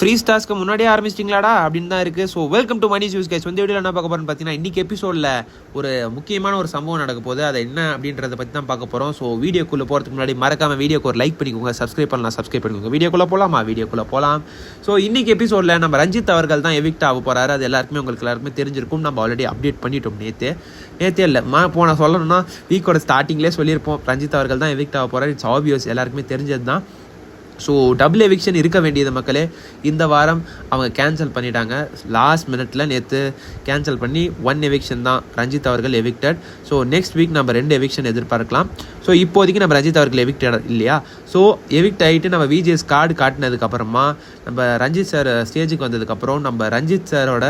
Free ஸ்டார்ஸ்க்கு முன்னாடியே ஆரம்பிச்சிட்டிங்களாடா? அப்படின்னு தான் இருக்குது so welcome to money use case வந்து வீடியோ என்ன பார்க்க போகிறோம்னு பார்த்தீங்கன்னா இன்றைக்கி எபிசோடில் ஒரு முக்கியமான ஒரு சம்பவம் நடக்க போகுது. அது என்ன அப்படின்றத பற்றி தான் பார்க்க போகிறோம் ஸோ வீடியோக்குள்ளே போகிறதுக்கு முன்னாடி மறக்காமல் வீடியோக்கு ஒரு லைக் பண்ணிக்கோங்க. சப்ஸ்கிரைப் பண்ணலாம் சப்ஸ்கிரைப் பண்ணிக்கோங்க. வீடியோக்குள்ளே போகலாமா வீடியோக்குள்ளே போகலாம் ஸோ இன்றைக்கி எபிசோடில் நம்ம ரஞ்சித் அவர்கள் தான் எவிக்ட் ஆக போகிறாரு அது எல்லாருக்குமே உங்களுக்கு எல்லாருக்குமே தெரிஞ்சிருக்கும். நம்ம ஆல்ரெடி அப்டேட் பண்ணிட்டோம் நேற்று நேற்றே இல்லை. மா போன சொல்லணும்னா வீக்கோட ஸ்டார்டிங்லேயே சொல்லியிருப்போம். ரஞ்சித் அவர்கள் தான் எவிக்ட் ஆக போகிறார் இட்ஸ் ஆபியஸ் எல்லாருக்குமே தெரிஞ்சது தான் ஸோ டபுள் எவிக்ஷன் இருக்க வேண்டியது மக்களே. இந்த வாரம் அவங்க கேன்சல் பண்ணிட்டாங்க. லாஸ்ட் மினிட்ல நேற்று கேன்சல் பண்ணி ஒன் எவிக்ஷன் தான் ரஞ்சித் அவர்கள் எவிக்டட் ஸோ நெக்ஸ்ட் வீக் நம்ம ரெண்டு எவிக்ஷன் எதிர்பார்க்கலாம். ஸோ இப்போதைக்கு நம்ம ரஞ்சித் அவர்கள் எவிக்டட் இல்லையா? ஸோ எவிக்ட் ஆகிட்டு நம்ம விஜிஎஸ் கார்டு காட்டினதுக்கப்புறமா நம்ம ரஞ்சித் சார் ஸ்டேஜுக்கு வந்ததுக்கப்புறம் நம்ம ரஞ்சித் சாரோட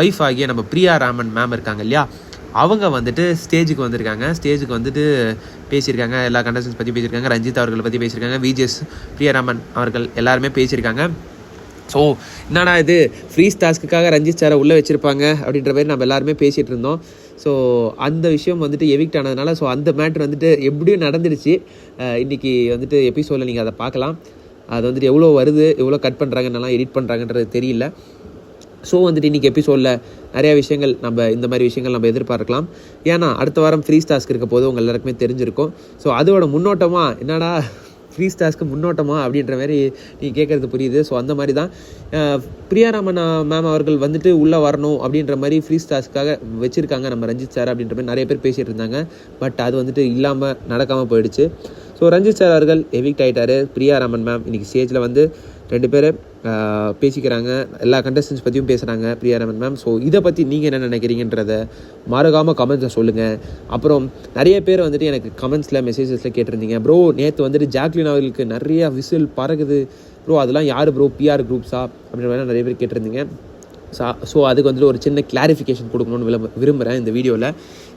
ஒய்ஃப் ஆகிய நம்ம பிரியா ராமன் மேம் இருக்காங்க இல்லையா? அவங்க வந்துட்டு ஸ்டேஜுக்கு வந்திருக்காங்க. ஸ்டேஜுக்கு வந்துட்டு பேசியிருக்காங்க. எல்லா கண்டஸ்டன்ஸ் பற்றி பேசியிருக்காங்க. ரஞ்சித் அவர்களை பற்றி பேசியிருக்காங்க. விஜிஎஸ் பிரியராமன் அவர்கள் எல்லாருமே பேசியிருக்காங்க. ஸோ என்னடா இது? ஃப்ரீ டாஸ்க்குக்காக ரஞ்சித் சாரை உள்ளே வச்சுருப்பாங்க அப்படின்ற மாதிரி நம்ம எல்லாருமே பேசிகிட்டு இருந்தோம். ஸோ அந்த விஷயம் வந்துட்டு எவிக்ட் ஆனதுனால ஸோ அந்த மேட்ரு வந்துட்டு எப்படியும் நடந்துடுச்சு. இன்றைக்கி வந்துட்டு எபிசோடில் நீங்கள் அதை பார்க்கலாம். அது வந்துட்டு எவ்வளோ வருது எவ்வளோ கட் பண்ணுறாங்கன்னெல்லாம் எடிட் பண்ணுறாங்கன்றது தெரியல. ஸோ வந்துட்டு இன்றைக்கி எபிசோடில் நிறையா விஷயங்கள் நம்ம இந்த மாதிரி விஷயங்கள் நம்ம எதிர்பார்க்கலாம். ஏன்னா அடுத்த வாரம் ஃப்ரீ ஸ்டாஸ்க் இருக்க போது உங்கள் எல்லாருக்குமே தெரிஞ்சிருக்கும். ஸோ அதோட முன்னோட்டமாக என்னடா ஃப்ரீ ஸ்டாஸ்க்கு முன்னோட்டமா அப்படின்ற மாதிரி நீங்கள் கேட்குறது புரியுது. ஸோ அந்த மாதிரி தான். பிரியாராமன் மேம் அவர்கள் வந்துட்டு உள்ளே வரணும் அப்படின்ற மாதிரி ஃப்ரீ ஸ்டாஸ்க்காக வச்சுருக்காங்க. நம்ம ரஞ்சித் சார் அப்படின்ற மாதிரி நிறைய பேர் பேசிகிட்டு இருந்தாங்க. பட் அது வந்துட்டு இல்லாமல் நடக்காமல் போயிடுச்சு. ஸோ ரஞ்சித் சார் அவர்கள் எவிக்ட் ஆகிட்டார் பிரியாராமன் மேம் இன்னைக்கு ஸ்டேஜில் வந்து ரெண்டு பேர் பேசிக்கிறாங்க. எல்லா கண்டஸ்டன்ஸ் பற்றியும் பேசுகிறாங்க பிரியாராமன் மேம் ஸோ இதை பற்றி நீங்கள் என்ன நினைக்கிறீங்கன்றத மறக்காமல் கமெண்ட்ஸில் சொல்லுங்கள் அப்புறம் நிறைய பேர் வந்துட்டு எனக்கு கமெண்ட்ஸில் மெசேஜஸில் கேட்டிருந்தீங்க. ப்ரோ நேற்று வந்துட்டு ஜாக்லின் அவர்களுக்கு நிறையா விசில் பறகுது ப்ரோ அதெல்லாம் யார் ப்ரோ பிஆர் குரூப்ஸா அப்படின்ற மாதிரி நிறைய பேர் கேட்டிருந்தீங்க. ஸோ ஸோ அதுக்கு வந்துட்டு ஒரு சின்ன கிளாரிஃபிகேஷன் கொடுக்கணும்னு விளம்ப விரும்புகிறேன் இந்த வீடியோவில்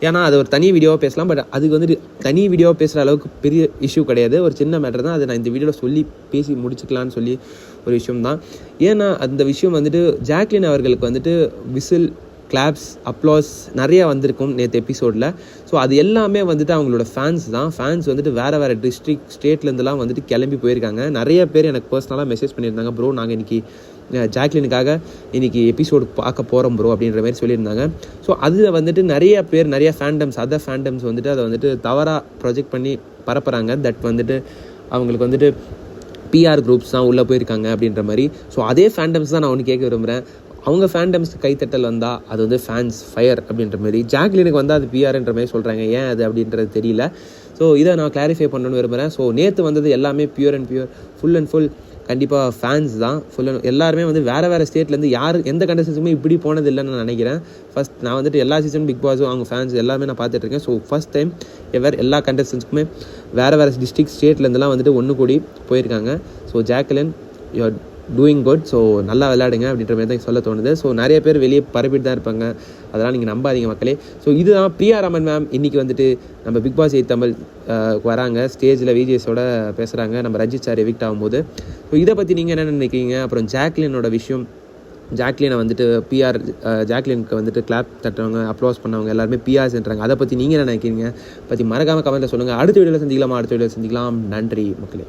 ஏன்னா அது ஒரு தனி வீடியோவாக பேசலாம் பட் அதுக்கு வந்துட்டு தனி வீடியோவாக பேசுகிற அளவுக்கு பெரிய இஷ்யூ கிடையாது. ஒரு சின்ன மேட்டர் தான். அதை நான் இந்த வீடியோவில் சொல்லி பேசி முடிச்சுக்கலான்னு சொல்லி ஒரு விஷயம் தான். ஏன்னா அந்த விஷயம் வந்துட்டு ஜாக்லின் அவர்களுக்கு வந்துட்டு விசில் கிளாப்ஸ் அப்ளாஸ் நிறையா வந்திருக்கும் நேற்று எபிசோடில் ஸோ அது எல்லாமே வந்துட்டு அவங்களோட ஃபேன்ஸ் தான். ஃபேன்ஸ் வந்துட்டு வேறு வேறு டிஸ்ட்ரிக்ட் ஸ்டேட்லேருந்துலாம் வந்துட்டு கிளம்பி போயிருக்காங்க. நிறைய பேர் எனக்கு பர்சனலாக மெசேஜ் பண்ணியிருந்தாங்க ப்ரோ நாங்கள் இன்றைக்கி ஜாக்லினுக்காக இன்றைக்கி எபிசோடு பார்க்க போகிறோம் ப்ரோ அப்படின்ற மாதிரி சொல்லியிருந்தாங்க. ஸோ அதில் வந்துட்டு நிறைய பேர் நிறைய ஃபேண்டம்ஸ் அதர் ஃபேண்டம்ஸ் வந்துட்டு அதை வந்துட்டு தவறாக ப்ரொஜெக்ட் பண்ணி பரப்புகிறாங்க தட் வந்துட்டு அவங்களுக்கு வந்துட்டு பிஆர் குரூப்ஸ் தான் உள்ளே போயிருக்காங்க அப்படின்ற மாதிரி. ஸோ அதே ஃபேண்டம்ஸ் தான் நான் ஒன்று கேட்க விரும்புகிறேன் அவங்க ஃபேண்டம்ஸ் கைத்தட்டல் வந்தால் அது வந்து ஃபேன்ஸ் ஃபயர் அப்படின்ற மாதிரி. ஜாக்லினுக்கு வந்தால் அது பிஆர்ன்ற மாதிரி சொல்கிறாங்க ஏன் அது அப்படின்றது தெரியல. ஸோ இதை நான் கிளாரிஃபை பண்ணணும்னு விரும்புகிறேன் ஸோ நேற்று வந்தது எல்லாமே pure and pure full and full கண்டிப்பாக ஃபேன்ஸ் தான். ஃபுல்லாக எல்லாருமே வந்து வேறு வேறு ஸ்டேட்லேருந்து யார் எந்த கண்டஸ்டன்ஸுமே இப்படி போனது இல்லைன்னு நான் நினைக்கிறேன். ஃபஸ்ட் நான் வந்துட்டு எல்லா சீசனும் பிக் பாஸும் அவங்க ஃபேன்ஸ் எல்லாமே நான் பார்த்துட்ருக்கேன் ஸோ ஃபஸ்ட் டைம் எவர் எல்லா கண்டஸ்டன்ஸுக்குமே வேறு வேறு டிஸ்ட்ரிக்ட் ஸ்டேட்லேருந்துலாம் வந்துட்டு ஒன்று கூடி போயிருக்காங்க. So Jacqueline your doing good so நல்லா விளையாடுங்க அப்படின்ற மாதிரி தான் சொல்ல தோணுது. ஸோ நிறைய பேர் வெளியே பரப்பிட்டு தான் இருப்பாங்க. அதெல்லாம் நீங்கள் நம்பாதீங்க மக்களே. ஸோ இதுதான் பிரியா ராமன் மேம் இன்றைக்கி வந்துட்டு நம்ம பிக் பாஸ் எயிட் தமிழ் வராங்க. ஸ்டேஜில் விஜிஎஸோட பேசுகிறாங்க நம்ம ரஞ்சித் சார் எவிக்ட் ஆகும்போது. ஸோ இதை பற்றி நீங்கள் என்ன நினைக்கிறீங்க? அப்புறம் ஜாக்லினோட விஷயம். ஜாக்லினை வந்துட்டு பிஆர் ஜாக்லினுக்கு வந்துட்டு கிளாப் தட்டுறவங்க அப்ளோஸ் பண்ணவங்க எல்லாருமே பிஆர்ஸ்ன்றாங்க அதை பற்றி நீங்கள் என்ன நினைக்கிறீங்க? பற்றி மறக்காமல் கமெண்ட்டில் சொல்லுங்கள் அடுத்த வீடியோவில் சந்திக்கலாமா. அடுத்த வீடியோவில் சந்திக்கலாம். நன்றி மக்களே.